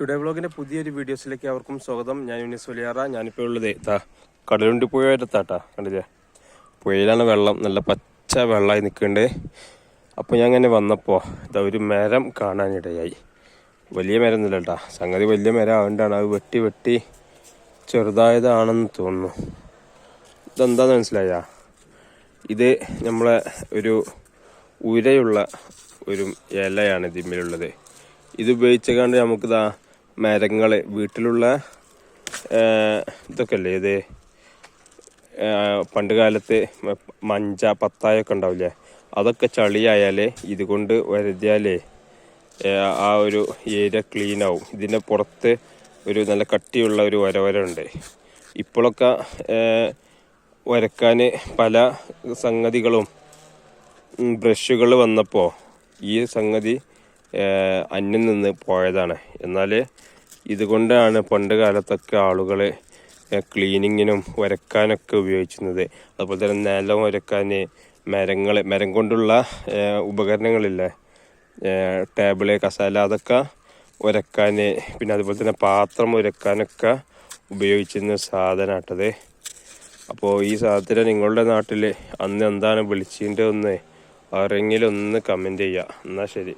Today വ്ളോഗിന്റെ പുതിയൊരു വീഡിയോസിലേക്ക് അവർക്കും സ്വാഗതം. ഞാൻ യൂനിസ് വലിയാറ ഞാനിപ്പോൾ ഉള്ളത് ഇതാ കടലുണ്ടി പുഴയത്താട്ടാ കണ്ടില്ലേ? പുഴയിലാണ് വെള്ളം. നല്ല പച്ച വെള്ളമായി നിൽക്കുന്നുണ്ട്. അപ്പോൾ ഞാൻ അങ്ങനെ വന്നപ്പോൾ ഇതാ ഒരു മരം കാണാനിടയായി. വലിയ മരം ഒന്നുമില്ല കേട്ടാ സംഗതി വലിയ മരം ആവേണ്ടാണ് അത് വെട്ടി വെട്ടി ചെറുതായതാണെന്ന് തോന്നുന്നു. ഇതെന്താന്ന് മനസ്സിലായ? ഇത് നമ്മളെ ഒരു ഉരയുള്ള ഒരു ഇലയാണ് ഇതിന്മേലുള്ളത്. ഇത് ഉപയോഗിച്ചേക്കാണ്ട് നമുക്കിതാ മരങ്ങൾ വീട്ടിലുള്ള ഇതൊക്കെ അല്ലേ ഇത്? പണ്ട് കാലത്ത് മഞ്ച പത്തായൊക്കെ ഉണ്ടാവില്ലേ? അതൊക്കെ ചളിയായാലേ ഇതുകൊണ്ട് വരുതിയാലേ ആ, ഒരു ഏരിയ ക്ലീൻ ആവും. ഇതിന്റെ പുറത്ത് ഒരു നല്ല കട്ടിയുള്ള ഒരു വരവരുണ്ട് ഇപ്പോഴൊക്കെ വരക്കാൻ പല സംഗതികളും ബ്രഷുകൾ വന്നപ്പോൾ ഈ സംഗതി അന്യം നിന്ന് പോയതാണ്. എന്നാൽ ഇതുകൊണ്ടാണ് പണ്ട് കാലത്തൊക്കെ ആളുകൾ ക്ലീനിങ്ങിനും വരക്കാനൊക്കെ ഉപയോഗിച്ചിരുന്നത്. അതുപോലെ തന്നെ നിലം വരക്കാൻ മരങ്ങൾ മരം കൊണ്ടുള്ള ഉപകരണങ്ങളില്ലേ? ടേബിൾ കസാല അതൊക്കെ ഉരക്കാൻ പിന്നെ അതുപോലെ തന്നെ പാത്രം ഉരക്കാനൊക്കെ ഉപയോഗിച്ചിരുന്ന സാധനമാട്ടത്. അപ്പോൾ ഈ സാധനം നിങ്ങളുടെ നാട്ടിൽ അന്ന് എന്താണ് വിളിച്ചിന്റെ ഒന്ന് ആരെങ്കിലും ഒന്ന് കമന്റ് ചെയ്യുക. എന്നാൽ ശരി.